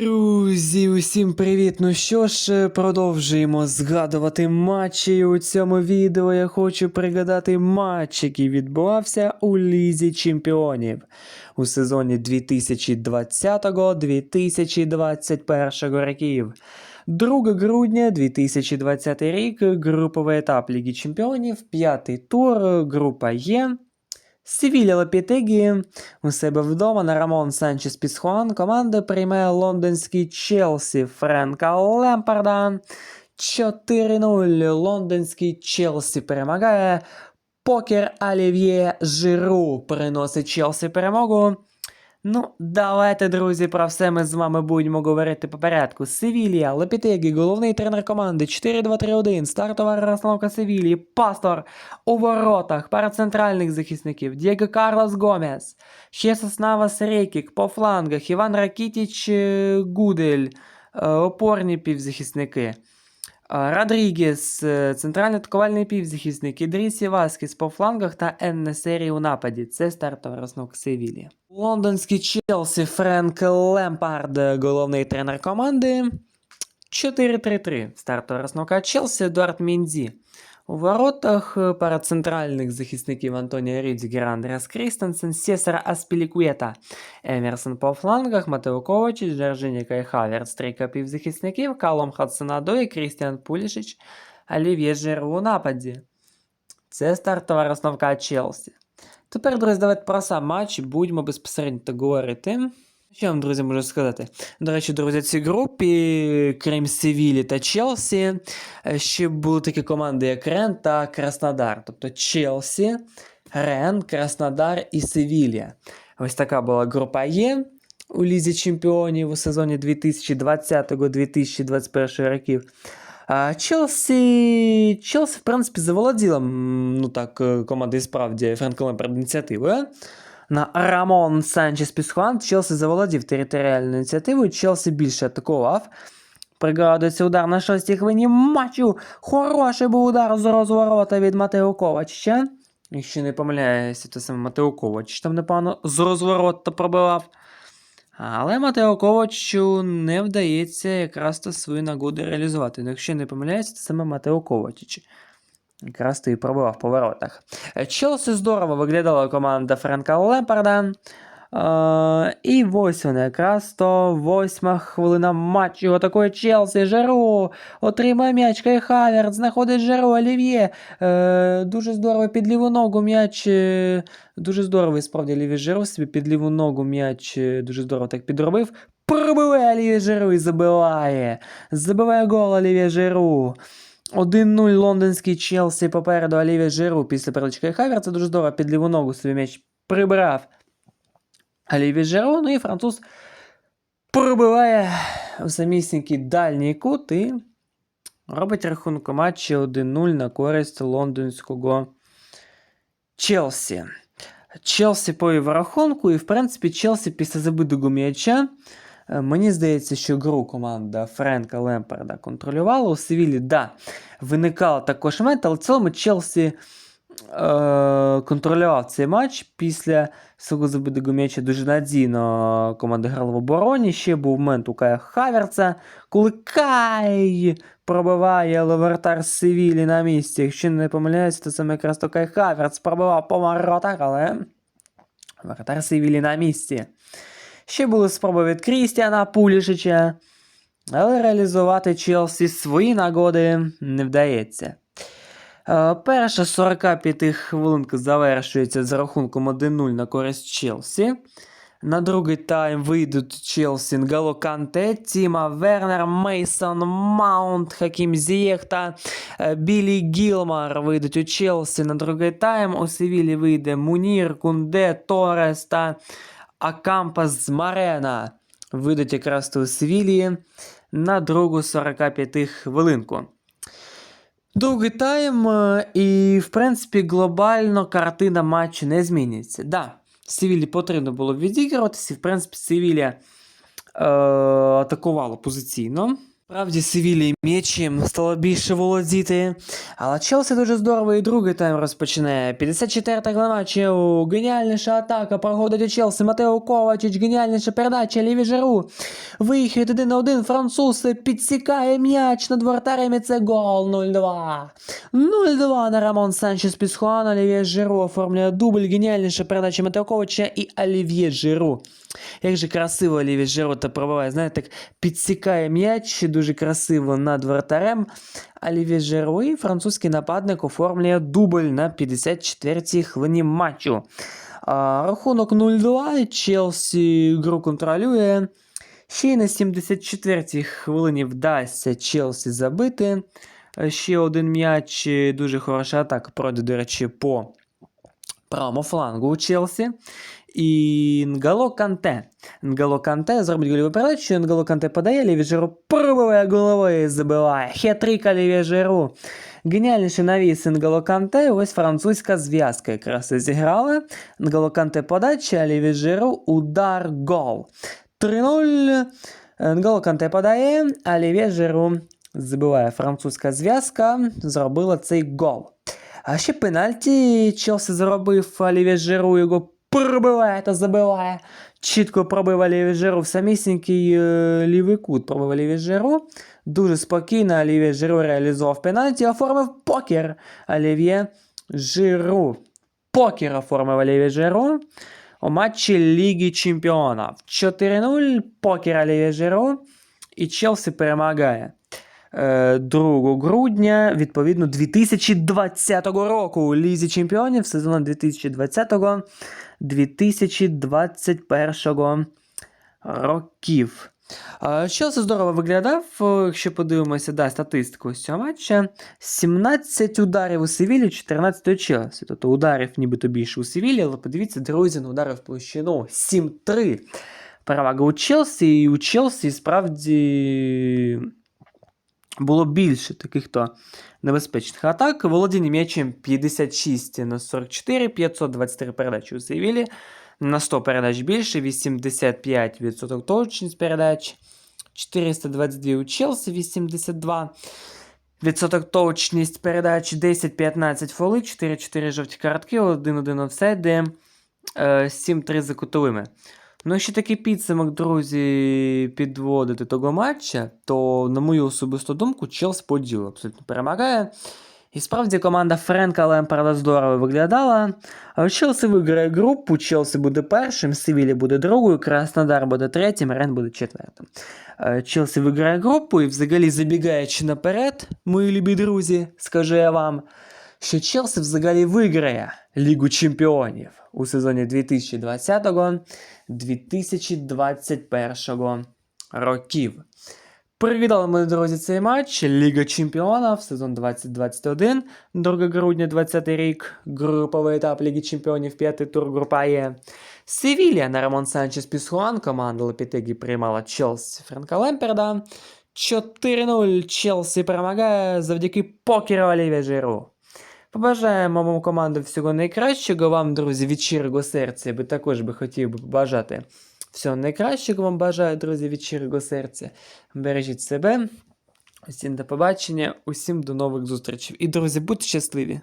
Друзі, усім привіт! Ну що ж, продовжуємо згадувати матчі. І у цьому відео я хочу пригадати матч, який відбувався у Лізі Чемпіонів у сезоні 2020-2021 років. 2 грудня 2020 рік, груповий етап Ліги Чемпіонів, п'ятий тур, група Є. Севілля Лапітегі у себе вдома на Рамон Санчес Пісхуан команда приймає лондонський Челсі Френка Лемпарда. 4-0 лондонський Челсі перемагає. Покер Олів'є Жиру приносить Челсі перемогу. Ну, давайте, друзі, про все ми з вами будемо говорити по порядку. Севілія, Лепітегі, головний тренер команди 4-2-3-1, стартова розстановка Севілії, Пастор у воротах, пара центральних захисників, Дієго Карлос Гомес, Щесос Навас Рейкік по флангах, Іван Ракітіч е, Гудель, е, опорні півзахисники. Родрігес, е, центральний атакувальний півзахисник, Ідрісі Васкіс по флангах та Еннесері у нападі. Це стартова розновка Севілі. Лондонський Челсі Френк Лемпард, головний тренер команди. 4-3-3. Стартова розновка Челсі Едуард Міндзі. У воротах е, пара центральних захисників Антонія Рідзігер, Андреас Крістенсен, Сесар Аспілікуєта, Емерсон по флангах, Матео Ковачич, Жоржині Кай Хаверц, трійка півзахисників, Калом Хадсонадой, Крістіан Пулішич, Олів'є Жиру у нападі. Це стартова розновка Челсі. Тепер, друзі, давайте про сам матч будемо безпосередньо говорити. Що вам, друзі, можу сказати? До речі, друзі, в цій групі, крім Севілі та Челсі, е, ще були такі команди, як Рен та Краснодар. Тобто Челсі, Рен, Краснодар і Севілія. Ось така була група Є у Лізі Чемпіонів у сезоні 2020-2021 років. А Челсі, Челсі, в принципі, заволоділа ну так, е, команда і справді Френк Лемперд ініціативою. На Рамон Санчес Пісхуан Челсі заволодів територіальною ініціативою. Челсі більше атакував. Пригадується удар на шостій хвилині матчу. Хороший був удар з розворота від Матео Ковача. Якщо не помиляюся, то саме Матео Ковач там непогано з розворота пробивав. Але Матео Ковачу не вдається якраз то свою нагоду реалізувати. Ну, якщо не помиляюся, то саме Матео Ковачич. Якраз то і пробивав по воротах. Е, Челсі здорово виглядала команда Френка Лемпарда. І ось вона, якраз то восьма хвилина матчу. Атакує Челсі, Жеру. Отримає м'яч Кай Хаверт, знаходить Жеру Олів'є. Е, дуже здорово під ліву ногу м'яч. е, Дуже здорово, справді Олів'є Жеру собі під ліву ногу м'яч е, дуже здорово так підробив. Пробиває Олів'є Жеру і забиває. Забиває гол Олів'є Жеру. 1-0 лондонський Челсі попереду Олівія Жиру після переличка Хаверца. Дуже здорово під ліву ногу собі м'яч прибрав Олівія Жиру, ну і француз пробиває в самісінький дальній кут і робить рахунок у матчі 1-0 на користь лондонського Челсі. Челсі повів рахунку, і в принципі Челсі після забитого м'яча Мені здається, що гру команда Френка Лемперда контролювала. У Севілі, да, виникало також момент, але в цілому Челсі е, контролював цей матч після свого забитого м'яча дуже надійно команда грала в обороні. Ще був момент у Кая Хаверца, коли Кай пробиває, але вратар Севілі на місці. Якщо не помиляюся, то саме якраз то Кай Хаверц пробивав по воротах, але вратар Севілі на місці. Ще були спроби від Крістіана Пулішича, але реалізувати Челсі свої нагоди не вдається. Е, Перша 45 хвилинка завершується з рахунком 1-0 на користь Челсі. На другий тайм вийдуть Челсі Нголо Канте, Тіма Вернер, Мейсон Маунт, Хакім Зієх та е, Білі Гілмар вийдуть у Челсі на другий тайм. У Севілі вийде Мунір, Кунде, Торес та Акампас з Марена. видать якраз у Севілії на другу 45 хвилинку. Другий тайм, е, і, в принципі, глобально картина матчу не зміниться. Да, Севілі потрібно було відігруватися, і, в принципі, Севілія е, атакувала позиційно. Справді Севілії м'ячем стало більше володіти, але Челсі дуже здорово і другий тайм розпочинає. 54-та гла матчу, геніальніша атака, проходить у Челсі, Матео Ковачич, геніальніша передача, Ліві Жеру. Вихід один на один, француз підсікає м'яч над воротарями, це гол 0-2. 0-2 на Рамон Санчес Пісхуан, Олів'є Жиру оформлює дубль, геніальніша передача Матео Ковача і Олів'є Жиру. Як же красиво Олів'є Жиру та пробиває, знаєте, так підсікає м'яч дуже красиво над вратарем. Олів'є Жиру і французький нападник оформлює дубль на 54-й хвилині матчу. А, рахунок 0-2, Челсі гру контролює. Ще й на 74-й хвилині вдасться Челсі забити. Е, Ще один м'яч, е, дуже хороша атака пройде, до речі, по правому флангу у Челсі. І Нґало Канте. Нґало Канте зробить гольову передачу, Нґало Канте подає, Ліві Жиру пробиває головою і забиває. Хетрика Ліві. Геніальніший навіс Нґало Канте, ось французька зв'язка якраз і зіграла. Нґало Канте подача, Ліві Жиру удар гол. 3-0. Нґало Канте подає, а Ліві Жиру забиває. Французька зв'язка зробила цей гол. А ще пенальті Челсі заробив Олівє Жиру, його пробиває та забиває. Чітко пробив Олівє Жиру в самісінький е, лівий кут. Пробив Олівє Жиру. Дуже спокійно Олівє Жиру реалізував пенальті, оформив покер Олів'є Жиру. Покер оформив Олівє Жиру у матчі Ліги Чемпіонів. 4-0 покер Олівє Жиру і Челсі перемагає. Е, 2 грудня, відповідно, 2020 року у Лізі Чемпіонів сезону 2020-2021 років. Е, Челсі здорово виглядав, е, якщо подивимося да, статистику з цього матча. 17 ударів у Севілі, 14 у Челсі. Тобто ударів нібито більше у Севілі, але подивіться, друзі, на удари в площину 7-3. Перевага у Челсі, і у Челсі справді було більше таких то небезпечних атак. Володіння м'ячем 56 на 44, 523 передачі у Севілі. На 100 передач більше, 85% точність передач, 422 у Челсі, 82. Відсоток точність передач 10-15 фоли, 4-4 жовті картки, 1-1 офсайди, 7-3 за кутовими. Ну, ще такий підсумок, друзі, підводити того матча, то, на мою особисту думку, Челс по абсолютно перемагає. І справді команда Френка Лемперда здорово виглядала. А Челсі виграє групу, Челсі буде першим, Севілі буде другою, Краснодар буде третім, Рен буде четвертим. Е, Челсі виграє групу і взагалі забігаючи наперед, мої любі друзі, скажу я вам, що Челсі взагалі виграє Лігу Чемпіонів у сезоні 2020-2021 років. Привітали ми, друзі, цей матч. Ліга Чемпіонів, сезон 2021, 2 грудня 20 рік, груповий етап Ліги Чемпіонів, п'ятий тур група Є. Севілія на Рамон Санчес Пісхуан, команда Лепітегі приймала Челсі Френка Лемперда. 4-0 Челсі перемагає завдяки покеру Олівія Жиру. Побажаємо вам команду всього найкращого. Вам, друзі, від щирого серця, би також би хотів би побажати всього найкращого вам бажаю, друзі, від щирого серця. Бережіть себе. Усім до побачення, усім до нових зустрічей. І, друзі, будьте щасливі!